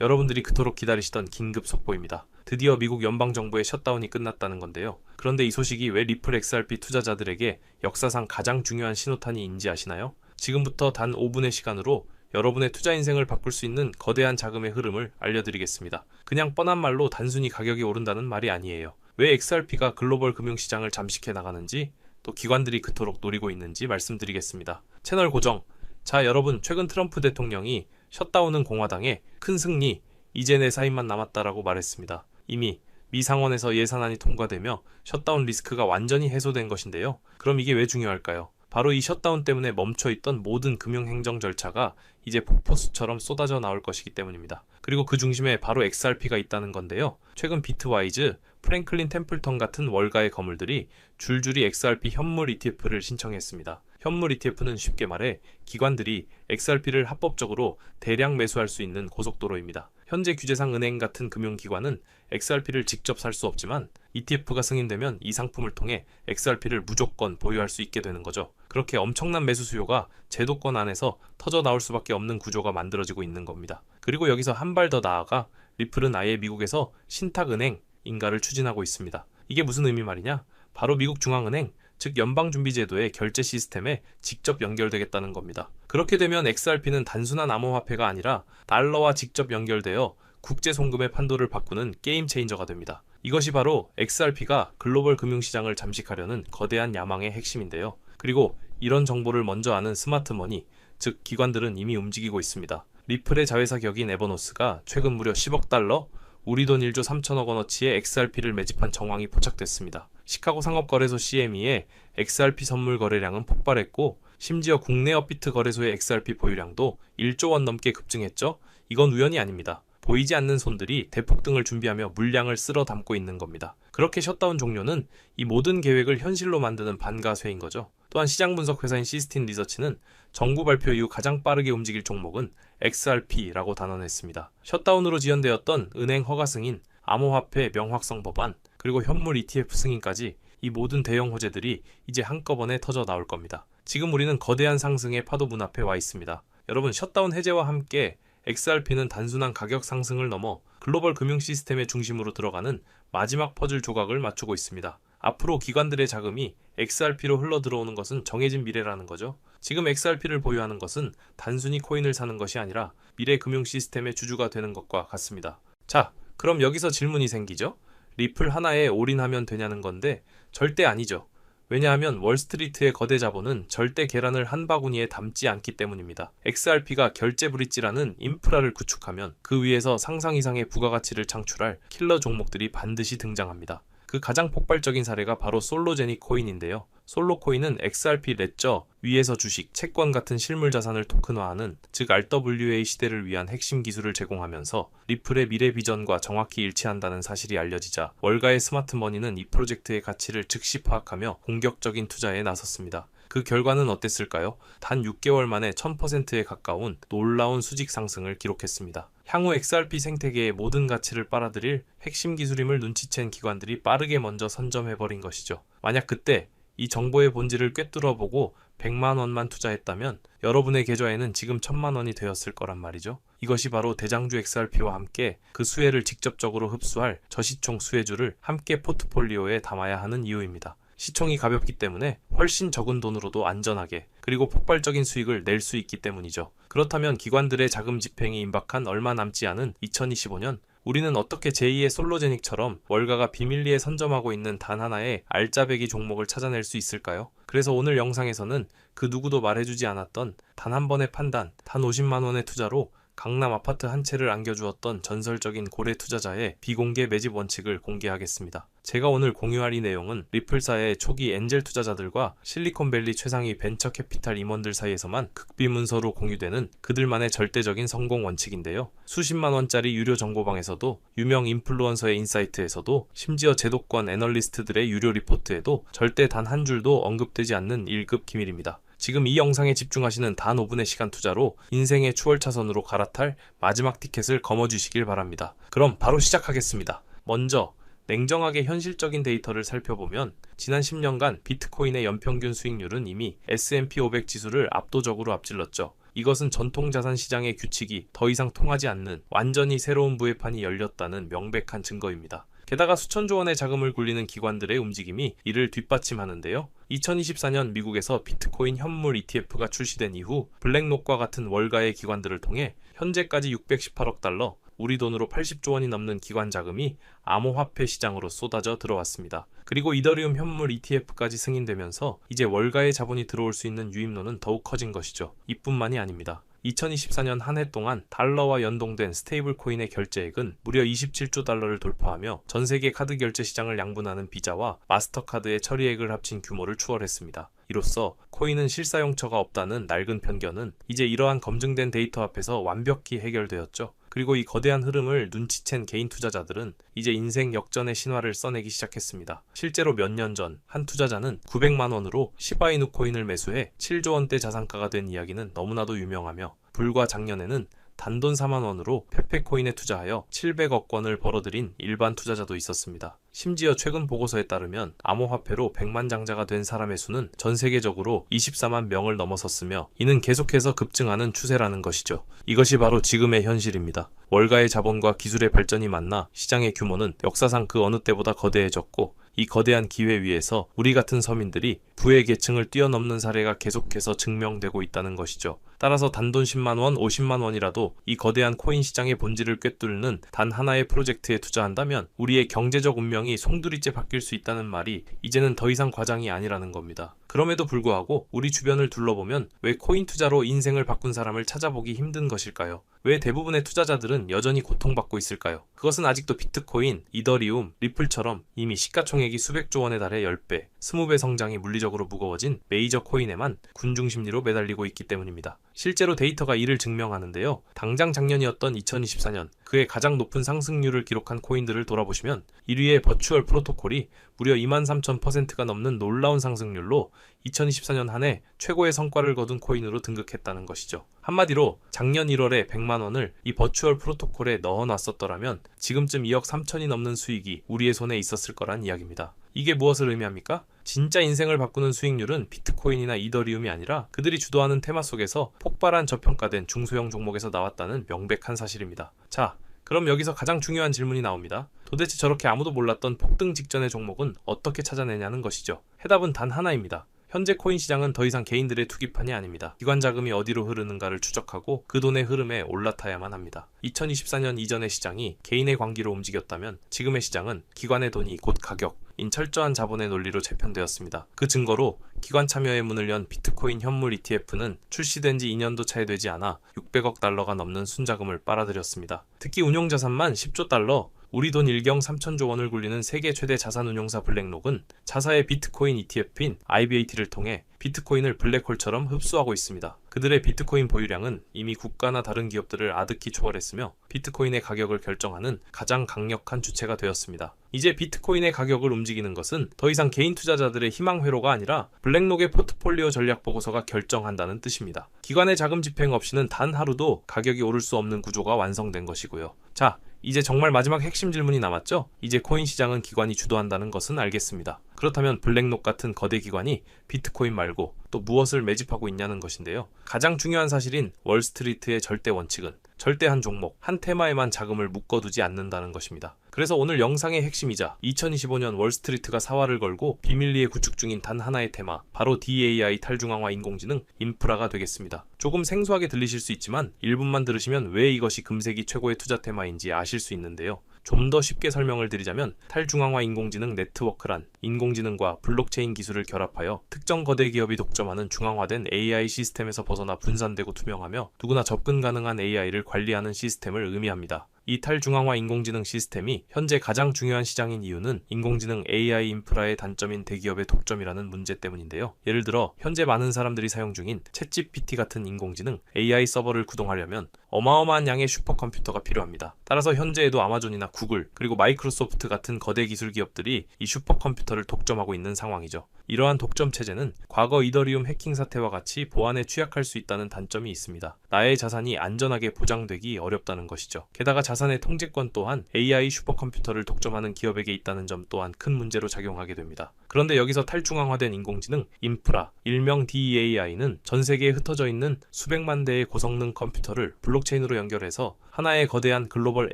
여러분들이 그토록 기다리시던 긴급 속보입니다. 드디어 미국 연방정부의 셧다운이 끝났다는 건데요. 그런데 이 소식이 왜 리플 XRP 투자자들에게 역사상 가장 중요한 신호탄이인지 아시나요? 지금부터 단 5분의 시간으로 여러분의 투자 인생을 바꿀 수 있는 거대한 자금의 흐름을 알려드리겠습니다. 그냥 뻔한 말로 단순히 가격이 오른다는 말이 아니에요. 왜 XRP가 글로벌 금융시장을 잠식해 나가는지 또 기관들이 그토록 노리고 있는지 말씀드리겠습니다. 채널 고정. 자, 여러분, 최근 트럼프 대통령이 셧다운은 공화당의 큰 승리, 이제 내 사인만 남았다라고 말했습니다. 이미 미 상원에서 예산안이 통과되며 셧다운 리스크가 완전히 해소된 것인데요. 그럼 이게 왜 중요할까요? 바로 이 셧다운 때문에 멈춰있던 모든 금융행정 절차가 이제 폭포수처럼 쏟아져 나올 것이기 때문입니다. 그리고 그 중심에 바로 XRP가 있다는 건데요. 최근 비트와이즈, 프랭클린 템플턴 같은 월가의 거물들이 줄줄이 XRP 현물 ETF를 신청했습니다. 현물 ETF는 쉽게 말해 기관들이 XRP를 합법적으로 대량 매수할 수 있는 고속도로입니다. 현재 규제상 은행 같은 금융기관은 XRP를 직접 살 수 없지만 ETF가 승인되면 이 상품을 통해 XRP를 무조건 보유할 수 있게 되는 거죠. 그렇게 엄청난 매수 수요가 제도권 안에서 터져 나올 수밖에 없는 구조가 만들어지고 있는 겁니다. 그리고 여기서 한 발 더 나아가 리플은 아예 미국에서 신탁은행 인가를 추진하고 있습니다. 이게 무슨 의미 말이냐? 바로 미국 중앙은행, 즉 연방준비제도의 결제 시스템에 직접 연결되겠다는 겁니다. 그렇게 되면 XRP는 단순한 암호화폐가 아니라 달러와 직접 연결되어 국제 송금의 판도를 바꾸는 게임 체인저가 됩니다. 이것이 바로 XRP가 글로벌 금융시장을 잠식하려는 거대한 야망의 핵심인데요. 그리고 이런 정보를 먼저 아는 스마트머니, 즉 기관들은 이미 움직이고 있습니다. 리플의 자회사 격인 에버노스가 최근 무려 10억 달러, 우리 돈 1조 3천억 원어치의 XRP를 매집한 정황이 포착됐습니다. 시카고 상업거래소 CME의 XRP 선물 거래량은 폭발했고 심지어 국내 업비트 거래소의 XRP 보유량도 1조 원 넘게 급증했죠. 이건 우연이 아닙니다. 보이지 않는 손들이 대폭등을 준비하며 물량을 쓸어 담고 있는 겁니다. 그렇게 셧다운 종료는 이 모든 계획을 현실로 만드는 반가쇠인 거죠. 또한 시장 분석 회사인 시스틴 리서치는 정부 발표 이후 가장 빠르게 움직일 종목은 XRP라고 단언했습니다. 셧다운으로 지연되었던 은행 허가 승인, 암호화폐 명확성 법안, 그리고 현물 ETF 승인까지 이 모든 대형 호재들이 이제 한꺼번에 터져 나올 겁니다. 지금 우리는 거대한 상승의 파도 문 앞에 와 있습니다. 여러분 셧다운 해제와 함께 XRP는 단순한 가격 상승을 넘어 글로벌 금융 시스템의 중심으로 들어가는 마지막 퍼즐 조각을 맞추고 있습니다. 앞으로 기관들의 자금이 XRP로 흘러 들어오는 것은 정해진 미래라는 거죠. 지금 XRP를 보유하는 것은 단순히 코인을 사는 것이 아니라 미래 금융 시스템의 주주가 되는 것과 같습니다. 자, 그럼 여기서 질문이 생기죠? 리플 하나에 올인하면 되냐는 건데 절대 아니죠. 왜냐하면 월스트리트의 거대 자본은 절대 계란을 한 바구니에 담지 않기 때문입니다. XRP가 결제 브릿지라는 인프라를 구축하면 그 위에서 상상 이상의 부가가치를 창출할 킬러 종목들이 반드시 등장합니다. 그 가장 폭발적인 사례가 바로 솔로제닉 코인인데요. 솔로 코인은 XRP 레저, 위에서 주식, 채권 같은 실물 자산을 토큰화하는 즉 RWA 시대를 위한 핵심 기술을 제공하면서 리플의 미래 비전과 정확히 일치한다는 사실이 알려지자 월가의 스마트머니는 이 프로젝트의 가치를 즉시 파악하며 공격적인 투자에 나섰습니다. 그 결과는 어땠을까요? 단 6개월 만에 1000%에 가까운 놀라운 수직 상승을 기록했습니다. 향후 XRP 생태계의 모든 가치를 빨아들일 핵심 기술임을 눈치챈 기관들이 빠르게 먼저 선점해버린 것이죠. 만약 그때 이 정보의 본질을 꿰뚫어 보고 100만 원만 투자했다면 여러분의 계좌에는 지금 1000만 원이 되었을 거란 말이죠. 이것이 바로 대장주 XRP와 함께 그 수혜를 직접적으로 흡수할 저시총 수혜주를 함께 포트폴리오에 담아야 하는 이유입니다. 시총이 가볍기 때문에 훨씬 적은 돈으로도 안전하게 그리고 폭발적인 수익을 낼 수 있기 때문이죠. 그렇다면 기관들의 자금 집행이 임박한 얼마 남지 않은 2025년 우리는 어떻게 제2의 솔로제닉처럼 월가가 비밀리에 선점하고 있는 단 하나의 알짜배기 종목을 찾아낼 수 있을까요? 그래서 오늘 영상에서는 그 누구도 말해주지 않았던 단 한 번의 판단, 단 50만원의 투자로 강남 아파트 한 채를 안겨주었던 전설적인 고래 투자자의 비공개 매집 원칙을 공개하겠습니다. 제가 오늘 공유할 이 내용은 리플사의 초기 엔젤 투자자들과 실리콘밸리 최상위 벤처 캐피탈 임원들 사이에서만 극비 문서로 공유되는 그들만의 절대적인 성공 원칙인데요. 수십만 원짜리 유료 정보방에서도 유명 인플루언서의 인사이트에서도 심지어 제도권 애널리스트들의 유료 리포트에도 절대 단 한 줄도 언급되지 않는 1급 기밀입니다. 지금 이 영상에 집중하시는 단 5분의 시간 투자로 인생의 추월차선으로 갈아탈 마지막 티켓을 거머쥐시길 바랍니다. 그럼 바로 시작하겠습니다. 먼저 냉정하게 현실적인 데이터를 살펴보면 지난 10년간 비트코인의 연평균 수익률은 이미 S&P 500 지수를 압도적으로 앞질렀죠. 이것은 전통 자산 시장의 규칙이 더 이상 통하지 않는 완전히 새로운 부회판이 열렸다는 명백한 증거입니다. 게다가 수천조 원의 자금을 굴리는 기관들의 움직임이 이를 뒷받침하는데요. 2024년 미국에서 비트코인 현물 ETF가 출시된 이후 블랙록과 같은 월가의 기관들을 통해 현재까지 618억 달러, 우리 돈으로 80조 원이 넘는 기관 자금이 암호화폐 시장으로 쏟아져 들어왔습니다. 그리고 이더리움 현물 ETF까지 승인되면서 이제 월가의 자본이 들어올 수 있는 유입로는 더욱 커진 것이죠. 이뿐만이 아닙니다. 2024년 한 해 동안 달러와 연동된 스테이블 코인의 결제액은 무려 27조 달러를 돌파하며 전 세계 카드 결제 시장을 양분하는 비자와 마스터카드의 처리액을 합친 규모를 추월했습니다. 이로써 코인은 실사용처가 없다는 낡은 편견은 이제 이러한 검증된 데이터 앞에서 완벽히 해결되었죠. 그리고 이 거대한 흐름을 눈치챈 개인 투자자들은 이제 인생 역전의 신화를 써내기 시작했습니다. 실제로 몇 년 전 한 투자자는 900만 원으로 시바이누 코인을 매수해 7조 원대 자산가가 된 이야기는 너무나도 유명하며 불과 작년에는 단돈 4만 원으로 페페코인에 투자하여 700억 원을 벌어들인 일반 투자자도 있었습니다. 심지어 최근 보고서에 따르면 암호화폐로 100만 장자가 된 사람의 수는 전 세계적으로 24만 명을 넘어섰으며 이는 계속해서 급증하는 추세라는 것이죠. 이것이 바로 지금의 현실입니다. 월가의 자본과 기술의 발전이 만나 시장의 규모는 역사상 그 어느 때보다 거대해졌고 이 거대한 기회 위에서 우리 같은 서민들이 부의 계층을 뛰어넘는 사례가 계속해서 증명되고 있다는 것이죠. 따라서 단돈 10만 원, 50만 원이라도 이 거대한 코인 시장의 본질을 꿰뚫는 단 하나의 프로젝트에 투자한다면 우리의 경제적 운명이 송두리째 바뀔 수 있다는 말이 이제는 더 이상 과장이 아니라는 겁니다. 그럼에도 불구하고 우리 주변을 둘러보면 왜 코인 투자로 인생을 바꾼 사람을 찾아보기 힘든 것일까요? 왜 대부분의 투자자들은 여전히 고통받고 있을까요? 그것은 아직도 비트코인, 이더리움, 리플처럼 이미 시가총액이 수백조 원에 달해 10배, 20배 성장이 물리적으로 무거워진 메이저 코인에만 군중 심리로 매달리고 있기 때문입니다. 실제로 데이터가 이를 증명하는데요. 당장 작년이었던 2024년 그의 가장 높은 상승률을 기록한 코인들을 돌아보시면 1위의 버추얼 프로토콜이 무려 23,000%가 넘는 놀라운 상승률로 2024년 한 해 최고의 성과를 거둔 코인으로 등극했다는 것이죠. 한마디로 작년 1월에 100만 원을 이 버추얼 프로토콜에 넣어놨었더라면 지금쯤 2억 3천이 넘는 수익이 우리의 손에 있었을 거란 이야기입니다. 이게 무엇을 의미합니까? 진짜 인생을 바꾸는 수익률은 비트코인이나 이더리움이 아니라 그들이 주도하는 테마 속에서 폭발한 저평가된 중소형 종목에서 나왔다는 명백한 사실입니다. 자, 그럼 여기서 가장 중요한 질문이 나옵니다. 도대체 저렇게 아무도 몰랐던 폭등 직전의 종목은 어떻게 찾아내냐는 것이죠. 해답은 단 하나입니다. 현재 코인 시장은 더 이상 개인들의 투기판이 아닙니다. 기관 자금이 어디로 흐르는가를 추적하고 그 돈의 흐름에 올라타야만 합니다. 2024년 이전의 시장이 개인의 관기로 움직였다면 지금의 시장은 기관의 돈이 곧 가격, 인 철저한 자본의 논리로 재편되었습니다. 그 증거로 기관 참여의 문을 연 비트코인 현물 ETF는 출시된 지 2년도 차에 되지 않아 600억 달러가 넘는 순자금을 빨아들였습니다. 특히 운용 자산만 10조 달러, 우리 돈 1경 3천조 원을 굴리는 세계 최대 자산운용사 블랙록은 자사의 비트코인 ETF인 IBAT를 통해 비트코인을 블랙홀처럼 흡수하고 있습니다. 그들의 비트코인 보유량은 이미 국가나 다른 기업들을 아득히 초월했으며 비트코인의 가격을 결정하는 가장 강력한 주체가 되었습니다. 이제 비트코인의 가격을 움직이는 것은 더 이상 개인 투자자들의 희망 회로가 아니라 블랙록의 포트폴리오 전략 보고서가 결정한다는 뜻입니다. 기관의 자금 집행 없이는 단 하루도 가격이 오를 수 없는 구조가 완성된 것이고요. 자, 이제 정말 마지막 핵심 질문이 남았죠? 이제 코인 시장은 기관이 주도한다는 것은 알겠습니다. 그렇다면 블랙록 같은 거대 기관이 비트코인 말고 또 무엇을 매집하고 있냐는 것인데요. 가장 중요한 사실인 월스트리트의 절대 원칙은 절대 한 종목, 한 테마에만 자금을 묶어두지 않는다는 것입니다. 그래서 오늘 영상의 핵심이자 2025년 월스트리트가 사활을 걸고 비밀리에 구축 중인 단 하나의 테마, 바로 DAI 탈중앙화 인공지능 인프라가 되겠습니다. 조금 생소하게 들리실 수 있지만 1분만 들으시면 왜 이것이 금세기 최고의 투자 테마인지 아실 수 있는데요. 좀 더 쉽게 설명을 드리자면 탈중앙화 인공지능 네트워크란 인공지능과 블록체인 기술을 결합하여 특정 거대 기업이 독점하는 중앙화된 AI 시스템에서 벗어나 분산되고 투명하며 누구나 접근 가능한 AI를 관리하는 시스템을 의미합니다. 이 탈 중앙화 인공지능 시스템이 현재 가장 중요한 시장인 이유는 인공지능 AI 인프라의 단점인 대기업의 독점이라는 문제 때문인데요. 예를 들어 현재 많은 사람들이 사용 중인 챗GPT 같은 인공지능 AI 서버를 구동하려면 어마어마한 양의 슈퍼컴퓨터가 필요합니다. 따라서 현재에도 아마존이나 구글 그리고 마이크로소프트 같은 거대 기술 기업들이 이 슈퍼컴퓨터를 독점하고 있는 상황이죠. 이러한 독점 체제는 과거 이더리움 해킹 사태와 같이 보안에 취약할 수 있다는 단점이 있습니다. 나의 자산이 안전하게 보장되기 어렵다는 것이죠. 게다가 자산의 통제권 또한 AI 슈퍼컴퓨터를 독점하는 기업에게 있다는 점 또한 큰 문제로 작용하게 됩니다. 그런데 여기서 탈중앙화된 인공지능, 인프라, 일명 DAI는 전 세계에 흩어져 있는 수백만 대의 고성능 컴퓨터를 블록체인으로 연결해서 하나의 거대한 글로벌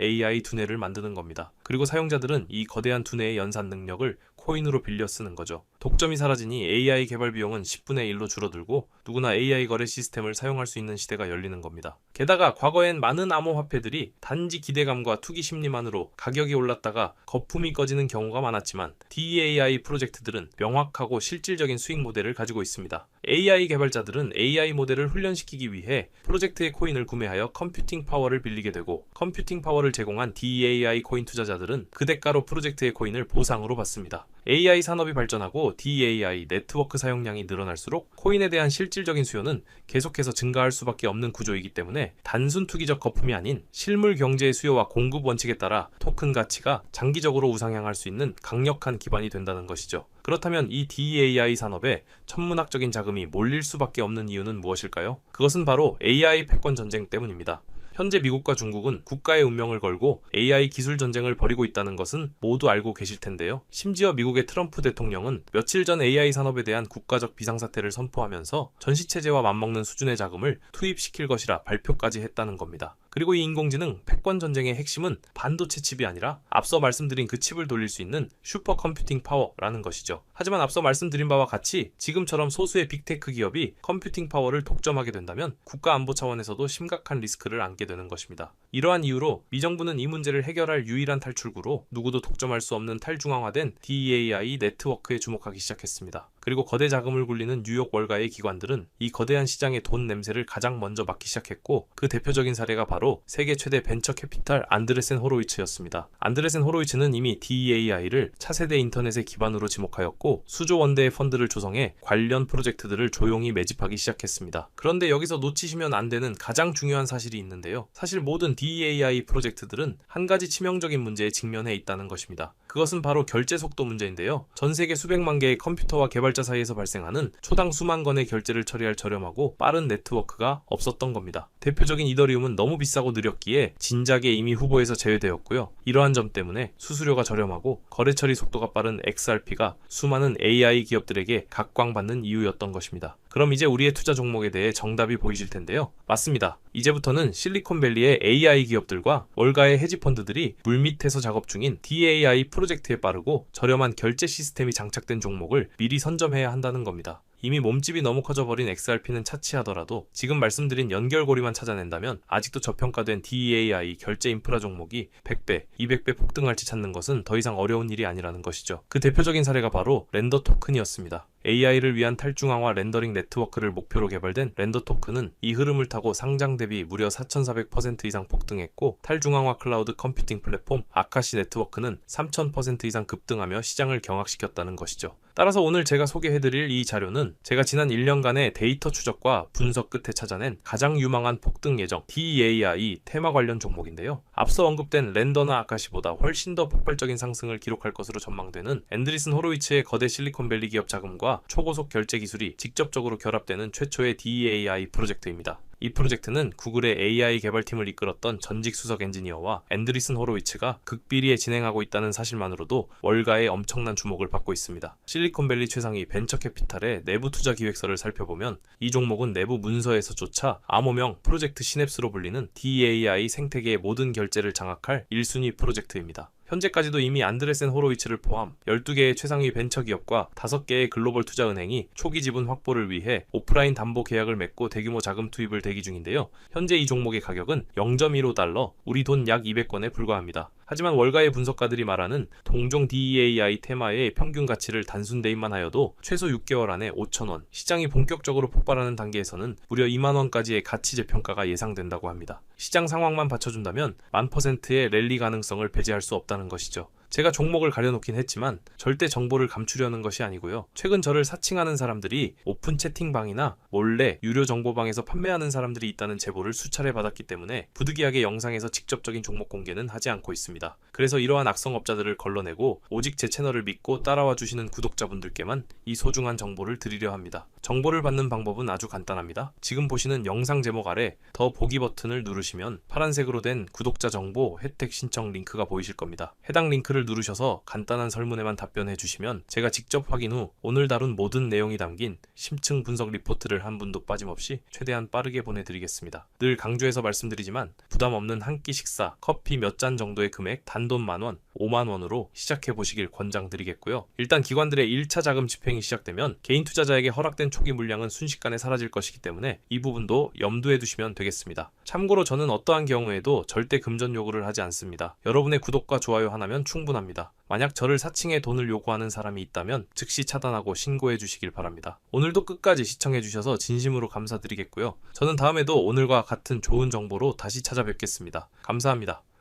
AI 두뇌를 만드는 겁니다. 그리고 사용자들은 이 거대한 두뇌의 연산 능력을 코인으로 빌려 쓰는 거죠. 독점이 사라지니 AI 개발 비용은 10분의 1로 줄어들고 누구나 AI 거래 시스템을 사용할 수 있는 시대가 열리는 겁니다. 게다가 과거엔 많은 암호화폐들이 단지 기대감과 투기 심리만으로 가격이 올랐다가 거품이 꺼지는 경우가 많았지만 DAI 프로젝트들은 명확하고 실질적인 수익 모델을 가지고 있습니다. AI 개발자들은 AI 모델을 훈련시키기 위해 프로젝트의 코인을 구매하여 컴퓨팅 파워를 빌리게 되고 컴퓨팅 파워를 제공한 DAI 코인 투자자들은 그 대가로 프로젝트의 코인을 보상으로 받습니다. AI 산업이 발전하고 DAI 네트워크 사용량이 늘어날수록 코인에 대한 실질적인 수요는 계속해서 증가할 수밖에 없는 구조이기 때문에 단순 투기적 거품이 아닌 실물 경제의 수요와 공급 원칙에 따라 토큰 가치가 장기적으로 우상향할 수 있는 강력한 기반이 된다는 것이죠. 그렇다면 이 DAI 산업에 천문학적인 자금이 몰릴 수밖에 없는 이유는 무엇일까요? 그것은 바로 AI 패권 전쟁 때문입니다. 현재 미국과 중국은 국가의 운명을 걸고 AI 기술 전쟁을 벌이고 있다는 것은 모두 알고 계실 텐데요. 심지어 미국의 트럼프 대통령은 며칠 전 AI 산업에 대한 국가적 비상사태를 선포하면서 전시체제와 맞먹는 수준의 자금을 투입시킬 것이라 발표까지 했다는 겁니다. 그리고 이 인공지능 패권 전쟁의 핵심은 반도체 칩이 아니라 앞서 말씀드린 그 칩을 돌릴 수 있는 슈퍼 컴퓨팅 파워라는 것이죠. 하지만 앞서 말씀드린 바와 같이 지금처럼 소수의 빅테크 기업이 컴퓨팅 파워를 독점하게 된다면 국가 안보 차원에서도 심각한 리스크를 안게 되는 것입니다. 이러한 이유로 미정부는 이 문제를 해결할 유일한 탈출구로 누구도 독점할 수 없는 탈중앙화된 DAI 네트워크에 주목하기 시작했습니다. 그리고 거대 자금을 굴리는 뉴욕 월가의 기관들은 이 거대한 시장의 돈 냄새를 가장 먼저 맡기 시작했고 그 대표적인 사례가 바로 세계 최대 벤처 캐피탈 안드레센 호로이츠였습니다. 안드레센 호로이츠는 이미 DAI를 차세대 인터넷의 기반으로 지목하였고 수조 원대의 펀드를 조성해 관련 프로젝트들을 조용히 매집하기 시작했습니다. 그런데 여기서 놓치시면 안 되는 가장 중요한 사실이 있는데요. 사실 모든 DAI 프로젝트들은 한 가지 치명적인 문제에 직면해 있다는 것입니다. 그것은 바로 결제 속도 문제인데요. 전 세계 수백만 개의 컴퓨터와 개발자 사이에서 발생하는 초당 수만 건의 결제를 처리할 저렴하고 빠른 네트워크가 없었던 겁니다. 대표적인 이더리움은 너무 비싸고 느렸기에 진작에 이미 후보에서 제외되었고요. 이러한 점 때문에 수수료가 저렴하고 거래 처리 속도가 빠른 XRP가 수많은 AI 기업들에게 각광받는 이유였던 것입니다. 그럼 이제 우리의 투자 종목에 대해 정답이 보이실 텐데요. 맞습니다. 이제부터는 실리콘밸리의 AI 기업들과 월가의 헤지펀드들이 물밑에서 작업 중인 DAI 프로젝트에 빠르고 저렴한 결제 시스템이 장착된 종목을 미리 선점해야 한다는 겁니다. 이미 몸집이 너무 커져버린 XRP는 차치하더라도 지금 말씀드린 연결고리만 찾아낸다면 아직도 저평가된 DAI 결제 인프라 종목이 100배, 200배 폭등할지 찾는 것은 더 이상 어려운 일이 아니라는 것이죠. 그 대표적인 사례가 바로 렌더 토큰이었습니다. AI를 위한 탈중앙화 렌더링 네트워크를 목표로 개발된 렌더 토큰은 이 흐름을 타고 상장 대비 무려 4,400% 이상 폭등했고 탈중앙화 클라우드 컴퓨팅 플랫폼 아카시 네트워크는 3,000% 이상 급등하며 시장을 경악시켰다는 것이죠. 따라서 오늘 제가 소개해드릴 이 자료는 제가 지난 1년간의 데이터 추적과 분석 끝에 찾아낸 가장 유망한 폭등 예정 DAI 테마 관련 종목인데요. 앞서 언급된 렌더나 아카시보다 훨씬 더 폭발적인 상승을 기록할 것으로 전망되는 앤드리슨 호로위츠의 거대 실리콘밸리 기업 자금과 초고속 결제 기술이 직접적으로 결합되는 최초의 DAI 프로젝트입니다. 이 프로젝트는 구글의 AI 개발팀을 이끌었던 전직 수석 엔지니어와 앤드리슨 호로위츠가 극비리에 진행하고 있다는 사실만으로도 월가의 엄청난 주목을 받고 있습니다. 실리콘밸리 최상위 벤처캐피탈의 내부 투자 기획서를 살펴보면 이 종목은 내부 문서에서조차 암호명 프로젝트 시냅스로 불리는 DAI 생태계의 모든 결제를 장악할 1순위 프로젝트입니다. 현재까지도 이미 안드레센 호로위츠를 포함 12개의 최상위 벤처기업과 5개의 글로벌 투자은행이 초기 지분 확보를 위해 오프라인 담보 계약을 맺고 대규모 자금 투입을 대기 중인데요. 현재 이 종목의 가격은 0.15달러, 우리 돈 약 200건에 불과합니다. 하지만 월가의 분석가들이 말하는 동종 DEAI 테마의 평균 가치를 단순 대입만 하여도 최소 6개월 안에 5천원, 시장이 본격적으로 폭발하는 단계에서는 무려 2만원까지의 가치 재평가가 예상된다고 합니다. 시장 상황만 받쳐준다면 만 퍼센트의 랠리 가능성을 배제할 수 없다는 것이죠. 제가 종목을 가려놓긴 했지만 절대 정보를 감추려는 것이 아니고요. 최근 저를 사칭하는 사람들이 오픈 채팅방이나 몰래 유료 정보방에서 판매하는 사람들이 있다는 제보를 수차례 받았기 때문에 부득이하게 영상에서 직접적인 종목 공개는 하지 않고 있습니다. 그래서 이러한 악성업자들을 걸러내고 오직 제 채널을 믿고 따라와 주시는 구독자분들께만 이 소중한 정보를 드리려 합니다. 정보를 받는 방법은 아주 간단합니다. 지금 보시는 영상 제목 아래 더 보기 버튼을 누르시면 파란색으로 된 구독자 정보 혜택 신청 링크가 보이실 겁니다. 해당 링크를 누르셔서 간단한 설문에만 답변해 주시면 제가 직접 확인 후 오늘 다룬 모든 내용이 담긴 심층 분석 리포트를 한 분도 빠짐없이 최대한 빠르게 보내드리겠습니다. 늘 강조해서 말씀드리지만 부담 없는 한 끼 식사, 커피 몇 잔 정도의 금액 단돈 만 원, 5만 원으로 시작해 보시길 권장드리겠고요. 일단 기관들의 1차 자금 집행이 시작되면 개인 투자자에게 허락된 초기 물량은 순식간에 사라질 것이기 때문에 이 부분도 염두에 두시면 되겠습니다. 참고로 저는 어떠한 경우에도 절대 금전 요구를 하지 않습니다. 여러분의 구독과 좋아요 하나면 충분합니다. 만약 저를 사칭해 돈을 요구하는 사람이 있다면 즉시 차단하고 신고해 주시길 바랍니다. 오늘도 끝까지 시청해 주셔서 진심으로 감사드리겠고요. 저는 다음에도 오늘과 같은 좋은 정보로 다시 찾아뵙겠습니다. 감사합니다.